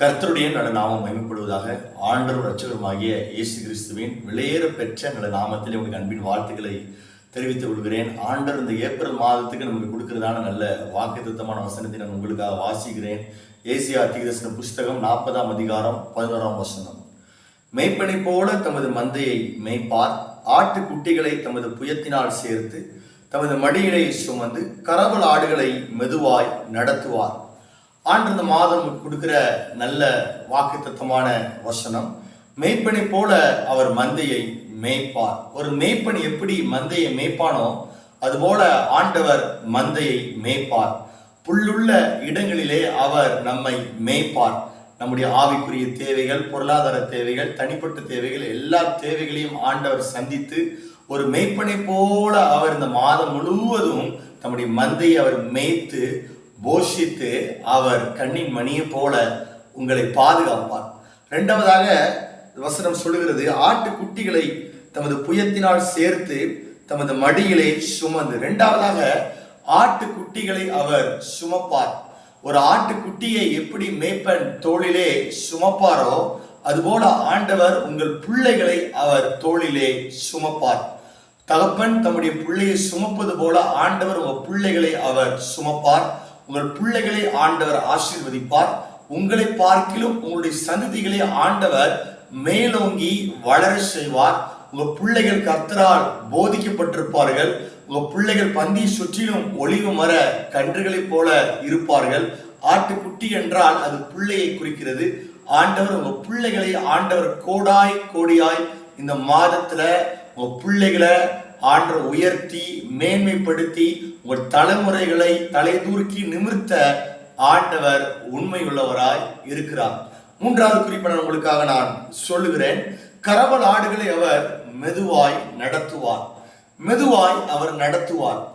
கர்த்தருடைய நல்ல நாமம் மகிமைப்படுவதாக ஆண்டவர் ரட்சகருமாகிய இயேசு கிறிஸ்துவின் விலையேற பெற்ற நல்ல நாமத்தில் உங்களுக்கு அன்பின் வாழ்த்துக்களை தெரிவித்துக் கொள்கிறேன். ஆண்டர் இந்த ஏப்ரல் மாதத்துக்கு நமக்கு கொடுக்கிறதான நல்ல வாக்குத்தத்தமான வசனத்தை நான் உங்களுக்காக வாசிக்கிறேன். ஏசியா தீதர்சன புஸ்தகம் நாற்பதாம் அதிகாரம் பதினோராம் வசனம். மெய்ப்பனை போல தமது மந்தையை மெய்ப்பார். ஆட்டு குட்டிகளை தமது புயத்தினால் சேர்த்து தமது மடியிலை சுமந்து கரவல் ஆடுகளை மெதுவாய் நடத்துவார். ஆண்டு மாதம் கொடுக்கிற நல்ல வாக்குத்தத்தமான வசனம் மேய்ப்பனை போல அவர் மந்தையை மேய்ப்பார். ஒரு மேய்ப்பன் எப்படி மந்தையை மேய்ப்பானோ அதுபோல ஆண்டவர் மந்தையை மேய்ப்பார். புல்லுள்ள இடங்களிலே அவர் நம்மை மேய்ப்பார். நம்முடைய ஆவிக்குரிய தேவைகள் பொருளாதார தேவைகள் தனிப்பட்ட தேவைகள் எல்லா தேவைகளையும் ஆண்டவர் சந்தித்து ஒரு மேய்ப்பனை போல அவர் இந்த மாதம் முழுவதும் தம்முடைய மந்தையை அவர் மேய்த்து போஷித்து அவர் கண்ணின் மணியை போல உங்களை பாதுகாப்பார். இரண்டாவதாக வசனம் சொல்லுகிறது ஆட்டுக்குட்டிகளை தமது புயத்தினால் சேர்த்து தமது மடியிலே சுமந்து. இரண்டாவதாக ஆட்டுக்குட்டிகளை அவர் சுமப்பார். ஒரு ஆட்டுக்குட்டியை எப்படி மேய்ப்பன் தோளிலே சுமப்பாரோ அதுபோல ஆண்டவர் உங்கள் பிள்ளைகளை அவர் தோளிலே சுமப்பார். தகப்பன் தம்முடைய பிள்ளையை சுமப்பது போல ஆண்டவர் உங்கள் பிள்ளைகளை அவர் சுமப்பார். உங்கள் பிள்ளைகளை ஆண்டவர் ஆசீர்வதிப்பார். உங்களை பார்க்கிலும் உங்களுடைய சந்ததிகளை ஆண்டவர் மேலோங்கி வளர செய்வார். உங்க பிள்ளைகள் கர்த்தரால் போதிக்கப்பட்டிருப்பார்கள். உங்க பிள்ளைகள் பந்தி சுற்றிலும் ஒளிவு மர கன்றுகளைப் போல இருப்பார்கள். ஆட்டுக்குட்டி என்றால் அது பிள்ளையை குறிக்கிறது. ஆண்டவர் உங்க பிள்ளைகளை ஆண்டவர் கோடாய் கோடியாய் இந்த மாதத்துல உங்க பிள்ளைகளை ஆண்டவர் உயர்த்தி மேன்மைப்படுத்தி உங்கள் தலைமுறைகளை தலைதூர்க்கி நிமிர்த்த ஆண்டவர் உண்மையுள்ளவராய் இருக்கிறார். மூன்றாவது குறிப்பை நான் உங்களுக்காக நான் சொல்லுகிறேன். கரவல் ஆடுகளை அவர் மெதுவாய் நடத்துவார். மெதுவாய் அவர் நடத்துவார்.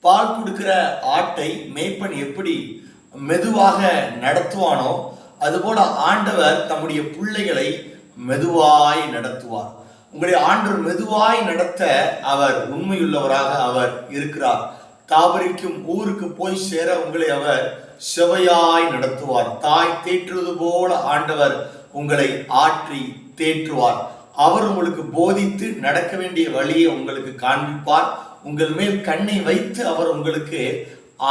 பால் கொடுக்கிற ஆட்டை மேய்ப்பன் எப்படி மெதுவாக நடத்துவானோ அதுபோல ஆண்டவர் தம்முடைய பிள்ளைகளை மெதுவாய் நடத்துவார். உங்களை ஆண்டு மெதுவாய் நடத்த அவர் உண்மையுள்ளவராக அவர் இருக்கிறார். தாபரிக்கும் ஊருக்கு போய் சேர உங்களை அவர் செவையாய் நடத்துவார். தாய் தேற்றுவது போல ஆண்டவர் உங்களை ஆற்றி தேற்றுவார். அவர் உங்களுக்கு போதித்து நடக்க வேண்டிய வழியை உங்களுக்கு காண்பிப்பார். உங்கள் மேல் கண்ணை வைத்து அவர் உங்களுக்கு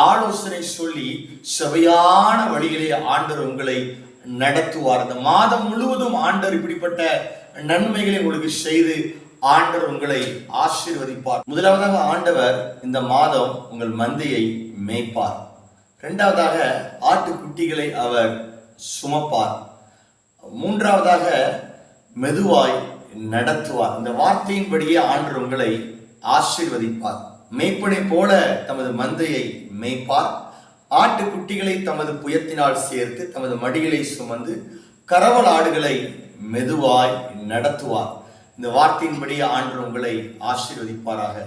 ஆலோசனை சொல்லி செவையான வழியிலே ஆண்டவர் உங்களை நடத்துவார். இந்த மாதம் முழுவதும் ஆண்டவர் இப்படிப்பட்ட நன்மைகளை உங்களுக்கு செய்து ஆண்டவர் உங்களை ஆசீர்வதிப்பார். முதலாவதாக ஆண்டவர் இந்த மாதம் உங்கள் மந்தையை மேய்ப்பார். இரண்டாவதாக ஆட்டுக்குட்டிகளை அவர் சுமப்பார். மூன்றாவதாக மெதுவாய் நடத்துவார். இந்த வார்த்தையின்படியே ஆண்டவர் உங்களை ஆசீர்வதிப்பார். மேய்ப்பனை போல தமது மந்தையை மேய்ப்பார். ஆட்டுக்குட்டிகளை தமது புயத்தினால் சேர்த்து தமது மடிகளை சுமந்து கரவல் ஆடுகளை மெதுவாய் நடத்துவார். இந்த வார்த்தையின்படி ஆண்டு உங்களை ஆசீர்வதிப்பாராக.